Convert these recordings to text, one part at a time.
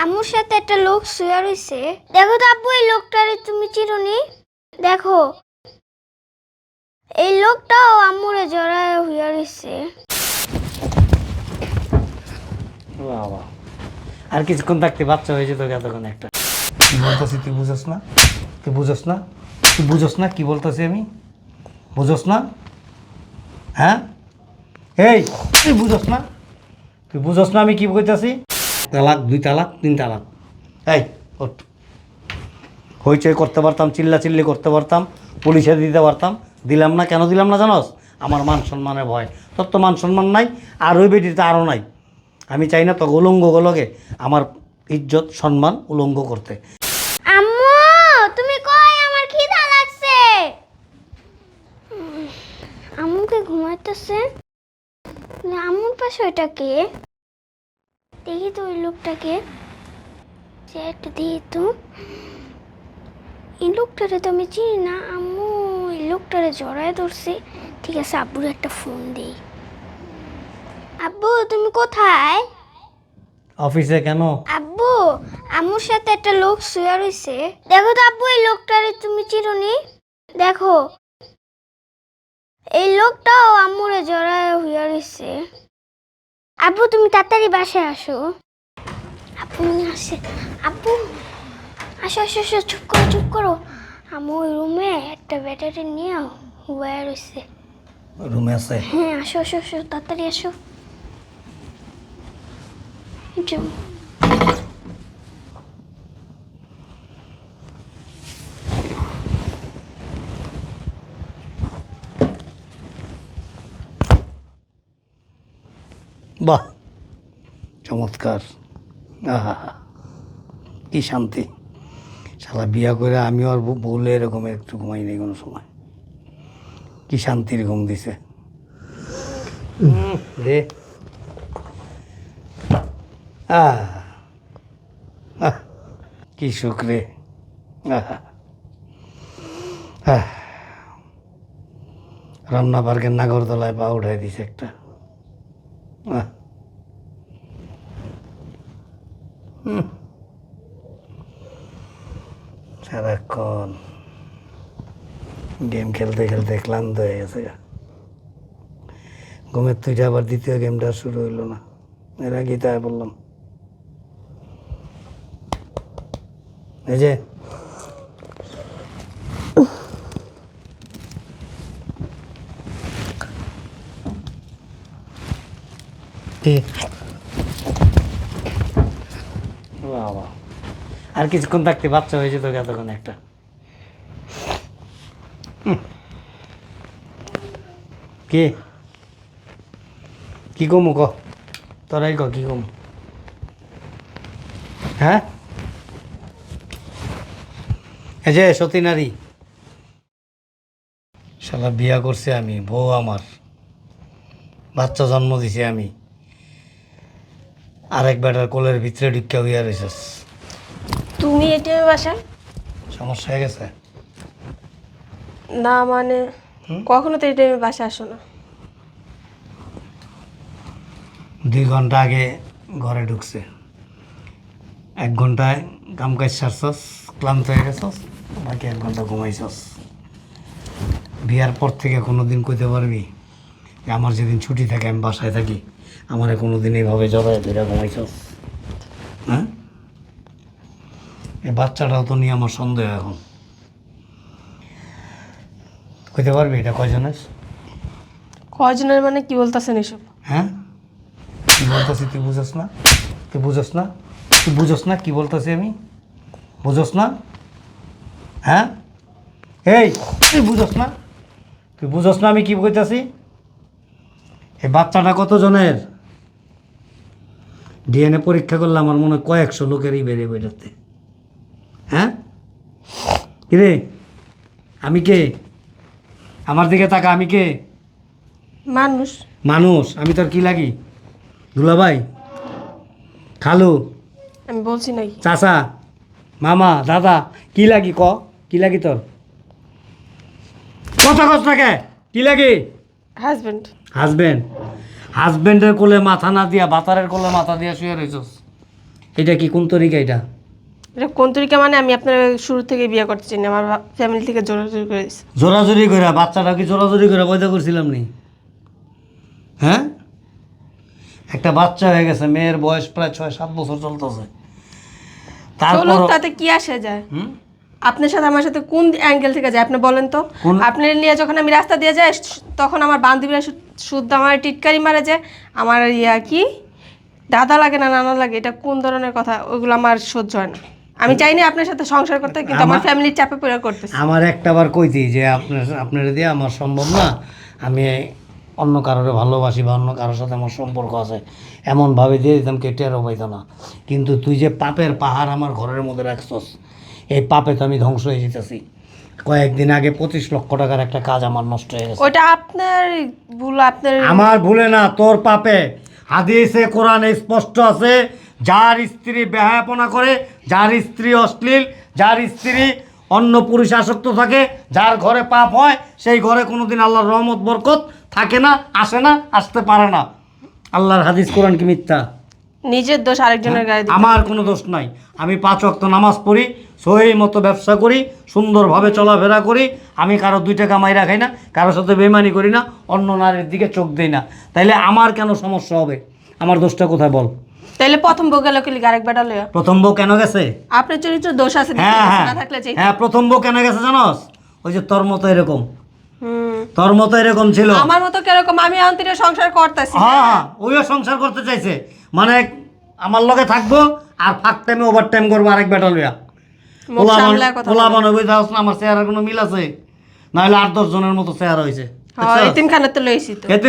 আম্মুর সাথে একটা লোক শুয়ে রয়েছে দেখো তো আব্বু এই লোকটারে তুমি চিরুনি? দেখো এই লোকটাও আম্মুরে জড়ায় হইয়া রয়েছে বাবা আর কিছুক্ষণ থাকতে বাচ্চা হয়েছে তোকে এতক্ষণ একটা। কি বলতেছি তুই বুঝোস না? তুই বুঝোস না? তুই বুঝোস না কি বলতেছি আমি? বুঝোস না? হ্যাঁ? এই তুই বুঝোস না? তুই বুঝোস না আমি কি কইতাছি? তালাক দুই তালাক তিন তালাক। এই ওঠ। হইচই করতে পারতাম চিল্লা চিল্লি করতে পারতাম পুলিশে দিতে পারতাম দিলাম না কেন দিলাম না জানোস? আমার মান সম্মানের ভয়। তোর তো মান সম্মান নাই আর ওই বেটিতে আরও নাই। আমি চাই না তো উলঙ্গ গলগে আমার ইজ্জত সম্মান উলঙ্গ করতে। আম্মু তুমি কই? আমার খিদা লাগছে। আম্মুকে ঘুমাইতেছে? আম্মুর পাশে ওইটা কে? দেখি তো ওই লোকটাকে। যে একটা দেখি তো। এই লোকটারে তো আমি চিনি না আম্মু এই লোকটারে জড়ায় ধরছে। ঠিক আছে আব্বুর একটা ফোন দিই। আব্বু তুমি কোথায়? অফিসে কেন? আব্বু আম্মুর সাথে একটা লোক শুয়ে রয়েছে দেখো তো আব্বু এই লোকটারে তুমি চিরুনি দেখো। এই লোকটাও আম্মুরে জড়ায় হইয়া রয়েছে আব্বু তুমি তাড়াতাড়ি বাসায় আসো। আপু আসে। আপু আসো আসো আসো চুপ করো চুপ করো। আমি ওই রুমে একটা ব্যাটারি নিয়ে ওয়্যার রয়েছে। রুমে আছে? হ্যাঁ আসো আসো আসো তাড়াতাড়ি আসো। বাহ, চমৎকার। আহা, কি শান্তি। শালা বিয়া করে আমিও আর বউলে এরকম একটু ঘুমাই নেই কোনো সময়। কি শান্তির ঘুম দিছে। রে আহ কি সুখ রে। রান্না পার্কের নাগরদোলায় পা উঠাই দিছে একটা। সারাক্ষণ গেম খেলতে খেলতে ক্লান্ত হয়ে গেছে। ঘুমের তুইটা আবার দ্বিতীয় গেমটা শুরু হইল না। এর আগেই তাই বললাম। এই যে কি বাবা। আর কিছুক্ষণ থাকতে বাচ্চা হয়েছে তোকে এতক্ষণ একটা। কি? কি কমু ক? তোরাই ক কি কমু? হ্যাঁ? এই যে সতী নারী। শালা বিয়া করছে আমি বউ আমার। বাচ্চা জন্ম দিছি আমি। আরেক বেটার কোলের ভিতরে ঢুকিয়া হইয়া রয়েছিস তুমি এটিএম বাসায়? সমস্যা হয়ে গেছে? না মানে কখনো তো এটিএম বাসায় আসো না। দুই ঘণ্টা আগে ঘরে ঢুকছে। এক ঘন্টায় কাম কাজ সারছস ক্লান্ত হয়ে গেছস বাকি এক ঘণ্টা ঘুমাইছস। বিয়ার পর থেকে কোনো দিন কইতে পারবি আমার যেদিন ছুটি থাকে আমি বাসায় থাকি। আমার কোনো দিন এইভাবে জড়ায় ধরে ঘুমাইছস হ্যাঁ? এই বাচ্চাটাও তো নিয়ে আমার সন্দেহ এখন। কইতে পারবি এটা কয়জনের? কয়জনের মানে কি বলতেছেন এসব? হ্যাঁ? কি বলতেছি তুই বুঝোস না? তুই বুঝোস না? তুই বুঝোস না কি বলতেছি আমি? বুঝোস না? হ্যাঁ? এই তুই বুঝোস না? তুই বুঝোস না আমি কি কইতাছি? এই বাচ্চাটা কত জনের ডিএনএ পরীক্ষা করলে আমার মনে হয় কয়েকশো লোকেরই বেড়ে বেরোতে হ্যাঁ? কিরে? আমি কে? আমার দিকে তাকা আমি কে? মানুষ। মানুষ? আমি তোর কি লাগি? দুলাভাই? খালু? আমি বলছি নাই চাচা? মামা? দাদা? কি লাগি ক? কি লাগি তোর? কথা কস না কে? কি লাগি? হাজব্যান্ড হাজবেন্ড হাজবেন্ডের কোলে মাথা না দিয়া বাতারের কোলে মাথা দিয়া শুয়ে রয়েছস এটা কি কোন তরিকা এটা? এটা কোন তরিকা মানে আমি আপনার শুরু থেকে বিয়ে করতে চাই না আমার ফ্যামিলি থেকে জোর জোর করে দিচ্ছে জোরাজুরি করে বাচ্চাটা কি জোরাজুরি করে পয়দা করছিলাম নি? হ্যাঁ? একটা বাচ্চা হয়ে গেছে মেয়ের বয়স প্রায় ছয় সাত বছর চলতেছে। তারপর তাতে কি আসে যায়? হুম? আপনার সাথে আমার সাথে কোন অ্যাঙ্গেল থেকে যায়? আপনি বলেন তো। আপনার নিয়ে যখন আমি রাস্তা দিয়ে যাই তখন আমার বান্ধবীরা শুদ্ধ আমার টিটকারি মারে যে আমার ইয়া কি? দাদা লাগে না নানা লাগে এটা কোন ধরনের কথা? ওইগুলো আমার সহ্য হয় না। আমি চাইনি আপনার সাথে সংসার করতে কিন্তু আমার ফ্যামিলির চাপে পড়ে করতেছি। আমার একটা বার কইতি যে আপনার আপনার দিয়ে আমার সম্ভব না আমি অন্য কারোর ভালোবাসি বা অন্য কারোর সাথে আমার সম্পর্ক আছে এমনভাবে দিয়ে দিতাম কেটেরও পাইতো না। কিন্তু তুই যে পাপের পাহাড় আমার ঘরের মধ্যে রাখছস এই পাপে তো আমি ধ্বংস হয়ে যেতেছি। কয়েকদিন আগে পঁচিশ লক্ষ টাকার একটা কাজ আমার নষ্ট হয়ে গেছে। ওটা আপনার ভুল আপনার আমার ভুলে না তোর পাপে। হাদিসে কোরআনে স্পষ্ট আছে যার স্ত্রী বেহায়াপনা করে যার স্ত্রী অশ্লীল যার স্ত্রী অন্য পুরুষে আসক্ত থাকে যার ঘরে পাপ হয় সেই ঘরে কোনোদিন আল্লাহর রহমত বরকত থাকে না আসে না আসতে পারে না। আল্লাহর হাদিস কোরআন কি মিথ্যা? নিজের দোষ আরেকজনের গায়ে আমার কোনো দোষ নাই। আমি পাঁচ ওয়াক্ত নামাজ পড়ি সহি মতো ব্যবসা করি সুন্দরভাবে চলাফেরা করি আমি কারও দুই টাকা মাইরা খাই না কারোর সাথে বেমানি করি না অন্য নারীর দিকে চোখ দেই না। তাইলে আমার কেন সমস্যা হবে? আমার দোষটা কোথায় বল? তাইলে প্রথম বউ গেল কি আরেক বেটা প্রথম বউ কেন গেছে? আপনার চরিত্র দোষ আছে হ্যাঁ হ্যাঁ না থাকলে চাই হ্যাঁ প্রথম বউ কেন গেছে জানোস? ওই যে তোর মতো এরকম। তোর মতো এরকম ছিল। আমার মতো কীরকম? আমি অন্তরে সংসার করতেছি। হ্যাঁ হ্যাঁ ওইও সংসার করতে চাইছে। মানে আমার লগে থাকব আর ফাঁক টাইমে ওভার টাইম করব আরেক বেটা লইয়া পোলা বানাবো যাস না আমার চেহারা কোনো মিল আছে? নাহলে আট দশ জনের মতো চেহারা হয়েছে হ্যাঁ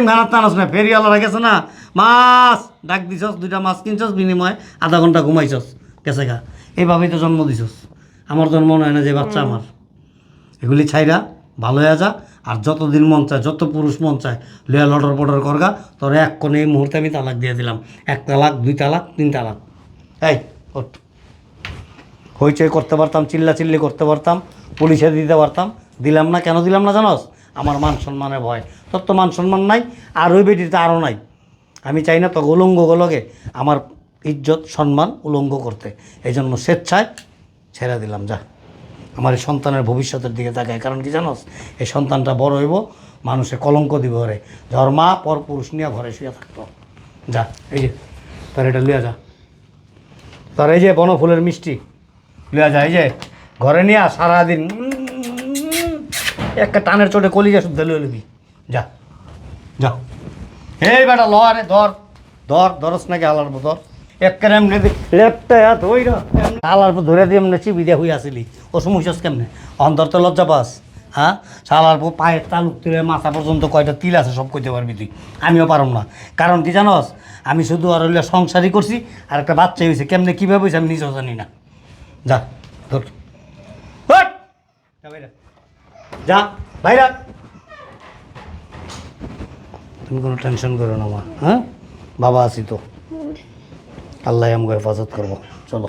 না গেছে না? মাছ ডাক দিছস দুইটা মাছ কিনছস বিনিময়ে আধা ঘণ্টা ঘুমাইছস গেছে গা। এইভাবেই তো জন্ম দিছস। আমার জন্ম নয় না যে বাচ্চা আমার। এগুলি ছাইরা ভালো হয়ে যা আর যতদিন মন চায়, যত পুরুষ মন চায় লইয়া লটর পটর করগা, তোর এক কোণে এই মুহূর্তে আমি তালাক দিয়ে দিলাম। এক তালাক, দুই তালাক, তিন তালাক। এই হইচই করতে পারতাম চিল্লা চিল্লি করতে পারতাম, পুলিশে দিতে পারতাম, দিলাম না, কেন দিলাম না জানোস? আমার মান সম্মানের ভয়। তোর তো মান সম্মান নাই, আর ওই বেটিতে আরও নাই। আমি চাই না তো উলঙ্গ গোলকে আমার ইজ্জত, সম্মান উলঙ্গ করতে। এই জন্য স্বেচ্ছায় ছেড়ে দিলাম, যা। আমার এই সন্তানের ভবিষ্যতের দিকে তাকায়। কারণ কি জানোস? এই সন্তানটা বড় হইব, মানুষে কলঙ্ক দিব ঘরে। ধর মা পর পুরুষ নিয়ে ঘরে শুয়ে থাকতো। যা, এই যে, তার এটা লইয়া যা। তার এই যে বনফুলের মিষ্টি, লইয়া যা, এই যে, ঘরে নিয়ে সারাদিন একটা টানের চোটে কলিজা শুদ্ধ লইয়া লবি যা যা। এই বেটা ল ধর ধর, ধরস নাকি আলার পর এমনি লেপটা কেমনে? হ্যাঁ? পায়ের তালুক তুলে মাথা পর্যন্ত কয়টা তিল আছে সব আমিও পারম না। কারণ কি জানস? আমি শুধু আর হইলে সংসারই করছি, আর একটা বাচ্চা হয়েছে কেমনে কীভাবে হয়েছে আমি নিজেও জানি না। যা, ধর। যা বাইরা। তুমি কোনো টেনশন করো না মা হ্যাঁ? বাবা আছি তো। আল্লাহ আমাকে হেফাজত করব। চলো।